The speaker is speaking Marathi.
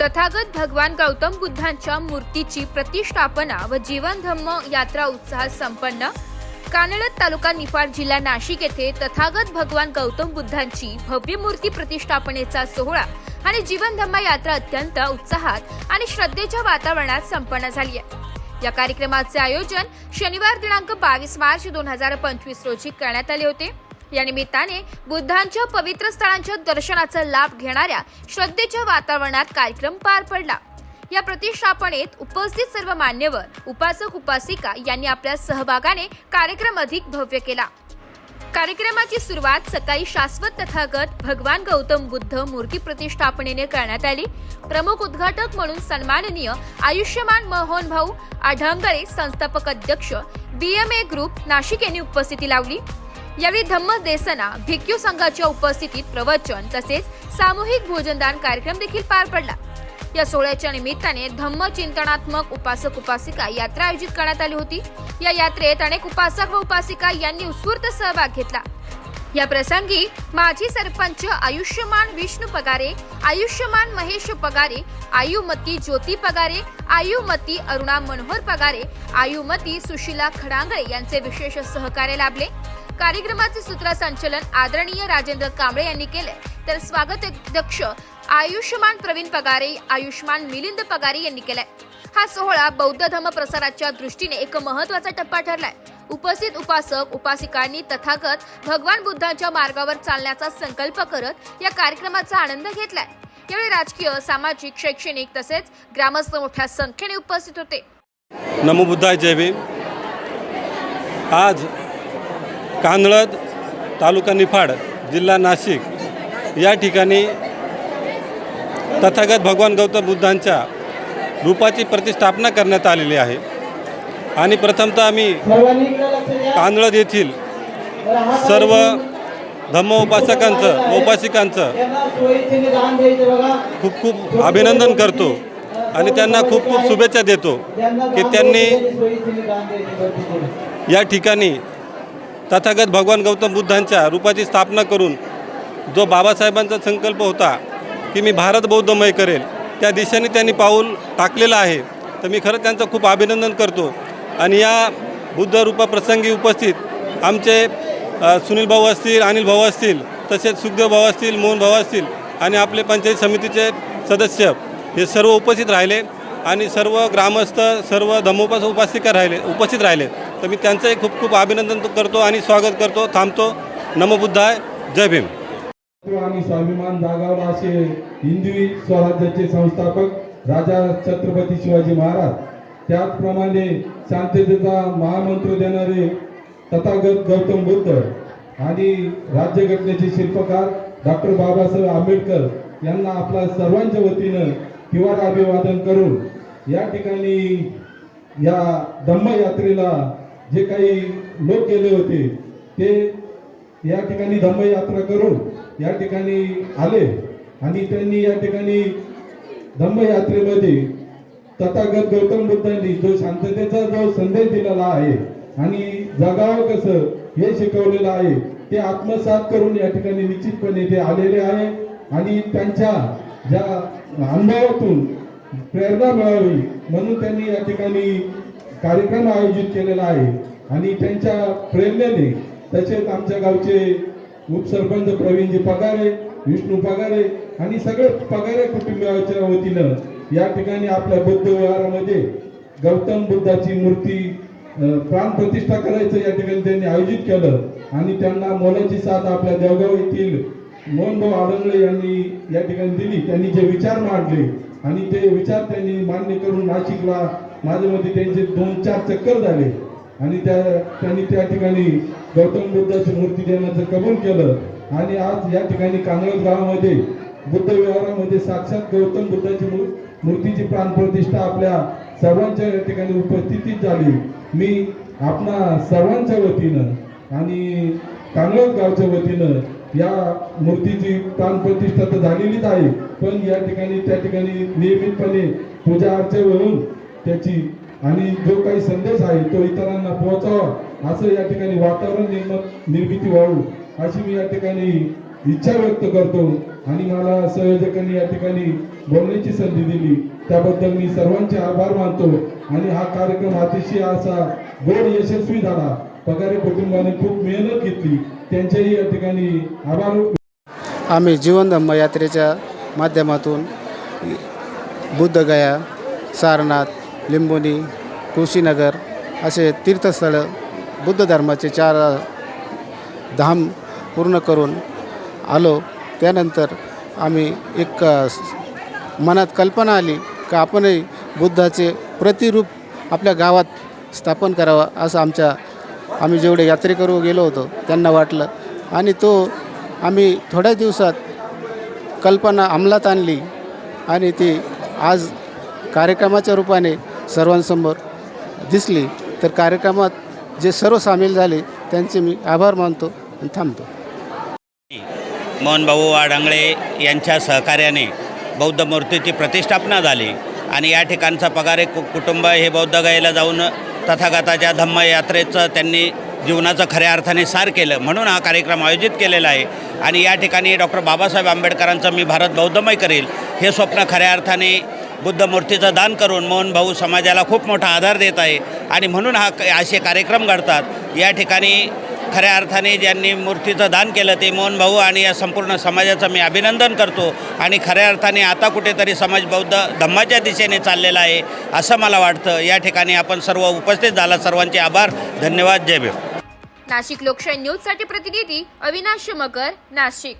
तथागत भगवान गौतम बुद्धांच्या मूर्तीची प्रतिष्ठापना व जीवनधम्म यात्रा उत्साहात संपन्न. कानडत तालुका निफाड जिल्हा नाशिक येथे तथागत भगवान गौतम बुद्धांची भव्य मूर्ती प्रतिष्ठापनेचा सोहळा आणि जीवनधम्म यात्रा अत्यंत उत्साहात आणि श्रद्धेच्या वातावरणात संपन्न झाली आहे. या कार्यक्रमाचे आयोजन शनिवार दिनांक बावीस मार्च दोन हजार पंचवीस रोजी करण्यात आले होते. या निमित्ताने बुद्धांच्या पवित्र स्थळांच्या दर्शनाचा लाभ घेणाऱ्या श्रद्धेच्या वातावरणात कार्यक्रम पार पडला. या प्रतिष्ठापनेत उपस्थित सर्व मान्यवर उपासक उपासिका यांनी आपल्या सहभागाने कार्यक्रम अधिक भव्य केला. कार्यक्रमाची सुरुवात सकाळी शाश्वत तथागत भगवान गौतम बुद्ध मूर्ती प्रतिष्ठापनेने करण्यात आली. प्रमुख उद्घाटक म्हणून सन्माननीय आयुष्यमान मोहन भाऊ आढळंगरे संस्थापक अध्यक्ष B M A group Nashik यांनी उपस्थिती लावली. यावेळी धम्म देसना भिक्यू संघाच्या उपस्थितीत प्रवचन तसेच सामूहिक भोजनदान कार्यक्रम देखील पार पडला. या सोहळ्याच्या निमित्ताने धम्म चिंतनात्मक उपासक उपासिका यात्रा आयोजित करण्यात आली होती. या यात्रेत अनेक उपासक व उपासिका यांनी उत्स्फूर्त सहभाग घेतला. या प्रसंगी माजी सरपंच आयुष्यमान विष्णू पगारे आयुष्यमान महेश पगारे आयुमती ज्योती पगारे आयुमती अरुणा मनोहर पगारे आयुमती सुशीला खडांगळे यांचे विशेष सहकार्य लाभले. कार्यक्रमाचे सूत्रसंचलन आदरणीय राजेंद्र कांबळे यांनी केले तर स्वागत अध्यक्ष आयुष्यमान प्रवीण पगारे आयुष्मान मिलिंद पगारे यांनी केलाय. हा सोहळा बौद्ध धर्म प्रसाराच्या दृष्टीने एक महत्त्वाचा टप्पा ठरलाय. उपस्थित उपासक उपासिकांनी तथागत भगवान बुद्धांच्या मार्गावर चालण्याचा संकल्प करत या कार्यक्रमाचा आनंद घेतलाय. यावेळी राजकीय सामाजिक शैक्षणिक तसेच ग्रामस्थ मोठ्या संख्येने उपस्थित होते. नमो बुद्धाय जय भीम. आज कांदळद तालुका निफाड जिल्हा नाशिक या ठिकाणी तथागत भगवान गौतम बुद्धांच्या रूपाची प्रतिष्ठापना करण्यात आलेली आहे. आणि प्रथमतः आम्ही कांदळद येथील सर्व धम्मोपासकांचं व उपासिकांचं खूप खूप अभिनंदन करतो. आणि त्यांना खूप खूप शुभेच्छा देतो की त्यांनी या ठिकाणी तथागत भगवान गौतम बुद्धांच्या रूपाची स्थापना करून जो बाबासाहेबांचा संकल्प होता की मी भारत बौद्धमय करेल त्या दिशेने त्यांनी पाऊल टाकलेलं आहे तर मी खरं त्यांचं खूप अभिनंदन करतो. आणि या बुद्ध रूपाप्रसंगी उपस्थित आमचे सुनील भाऊ असतील अनिल भाऊ असतील तसेच सुखदेव भाऊ असतील मोहन भाऊ असतील आणि आपले पंचायत समितीचे सदस्य हे सर्व उपस्थित राहिले आणि सर्व ग्रामस्थ सर्व धमोपास उपासिका राहिले उपस्थित राहिले. तर मी त्यांचंही खूप खूप अभिनंदन करतो आणि स्वागत करतो थांबतो. नमबुद्धाय. जय भीम. आणि स्वाभिमान जागावला असे हिंदवी स्वराज्याचे संस्थापक राजा छत्रपती शिवाजी महाराज. त्याचप्रमाणे शांततेचा महामंत्र देणारे तथागत गौतम बुद्ध आणि राज्यघटनेचे शिल्पकार डॉक्टर बाबासाहेब आंबेडकर यांना आपल्या सर्वांच्या वतीनं किंवा अभिवादन करून या ठिकाणी या धम्मयात्रेला जे काही लोक गेले होते ते या ठिकाणी धम्मयात्रा करून या ठिकाणी आले आणि त्यांनी या ठिकाणी धम्मयात्रेमध्ये तथागत गौतम बुद्धांनी जो शांततेचा जो संदेश दिलेला आहे आणि जगावं कसं हे शिकवलेलं आहे ते आत्मसात करून या ठिकाणी निश्चितपणे ते आलेले आहे आणि त्यांच्या ज्या अनुभवातून प्रेरणा मिळावी म्हणून त्यांनी या ठिकाणी कार्यक्रम आयोजित केलेला आहे आणि त्यांच्या प्रेरणेने तसेच आमच्या गावचे उपसरपंच प्रवीणजी पगारे विष्णू पगारे आणि सगळे पगारे कुटुंबियाच्या वतीनं या ठिकाणी आपल्या बुद्ध विहारामध्ये गौतम बुद्धाची मूर्ती प्राण प्रतिष्ठा करायचं या ठिकाणी त्यांनी आयोजित केलं आणि त्यांना मोलाची साथ आपल्या देवगाव येथील मोहनभाऊ आडंगळे यांनी या ठिकाणी दिली. त्यांनी जे विचार मांडले आणि ते विचार त्यांनी मान्य करून नाशिकला माझ्या मध्ये त्यांचे दोन चार चक्कर झाले. आणि त्या त्यांनी त्या ठिकाणी गौतम बुद्धाची मूर्ती देण्याचं कबूल केलं. आणि आज या ठिकाणी कांगळत गावामध्ये बुद्ध विहारामध्ये साक्षात गौतम बुद्धाची मूर- मूर्तीची प्राणप्रतिष्ठा आपल्या सर्वांच्या या ठिकाणी उपस्थितीत झाली. मी आपणा सर्वांच्या वतीनं आणि कांगळत गावच्या वतीनं या मूर्तीची प्राणप्रतिष्ठा तर झालेलीच आहे. पण या ठिकाणी त्या ठिकाणी नियमितपणे पूजा अर्चा होऊन त्याची. आणि जो काही संदेश आहे तो इतरांना पोहोचावा असं या ठिकाणी वातावरण निर्म- निर्मिती व्हावी अशी मी या ठिकाणी इच्छा व्यक्त करतो. आणि मला संयोजकांनी या ठिकाणी बोलण्याची संधी दिली. त्याबद्दल मी सर्वांचे आभार मानतो. आणि हा कार्यक्रम अतिशय असा गोड यशस्वी झाला. पगारे कुटुंबाने खूप मेहनत घेतली. त्यांच्याही या ठिकाणी आभार आम्ही जीवनधम्म यात्रेच्या माध्यमातून बुद्धगया सारनाथ लिंबोनी तुळशीनगर असे तीर्थस्थळं बुद्ध धर्माचे चार धाम पूर्ण करून आलो. त्यानंतर आम्ही एक मनात कल्पना आली का आपणही बुद्धाचे प्रतिरूप आपल्या गावात स्थापन करावं असं आमच्या आम्ही जेवढे यात्रेकरू गेलो होतो त्यांना वाटलं. आणि तो आम्ही थोड्या दिवसात कल्पना अंमलात आणली. आणि ती आज कार्यक्रमाच्या रूपाने सर्वांसमोर दिसली तर कार्यक्रमात जे सर्व सामील झाले त्यांचे मी आभार मानतो आणि थांबतो. मोहनभाऊ आडंगळे यांच्या सहकार्याने बौद्ध मूर्तीची प्रतिष्ठापना झाली आणि या ठिकाणचा पगारे कु कुटुंब हे बौद्ध गायला जाऊन तथागताच्या धम्म यात्रेचं त्यांनी जीवनाचं खऱ्या अर्थाने सार केलं म्हणून हा कार्यक्रम आयोजित केलेला आहे. आणि या ठिकाणी डॉक्टर बाबासाहेब आंबेडकरांचं मी भारत बौद्धमय करेल हे स्वप्न खऱ्या अर्थाने बुद्ध मूर्तीचं दान करून मोहन भाऊ समाजाला खूप मोठा आधार देत आहे. आणि म्हणून हा असे कार्यक्रम घडतात. या ठिकाणी खऱ्या अर्थाने ज्यांनी मूर्तीचं दान केलं ते मोहन भाऊ आणि या संपूर्ण समाजाचं मी अभिनंदन करतो. आणि खऱ्या अर्थाने आता कुठेतरी समाज बौद्ध धम्माच्या दिशेने चाललेला आहे असं मला वाटतं. या ठिकाणी आपण सर्व उपस्थित झाला. सर्वांचे आभार. धन्यवाद. जय भीम. नाशिक लोकशाही न्यूजसाठी प्रतिनिधी अविनाश मकर नाशिक.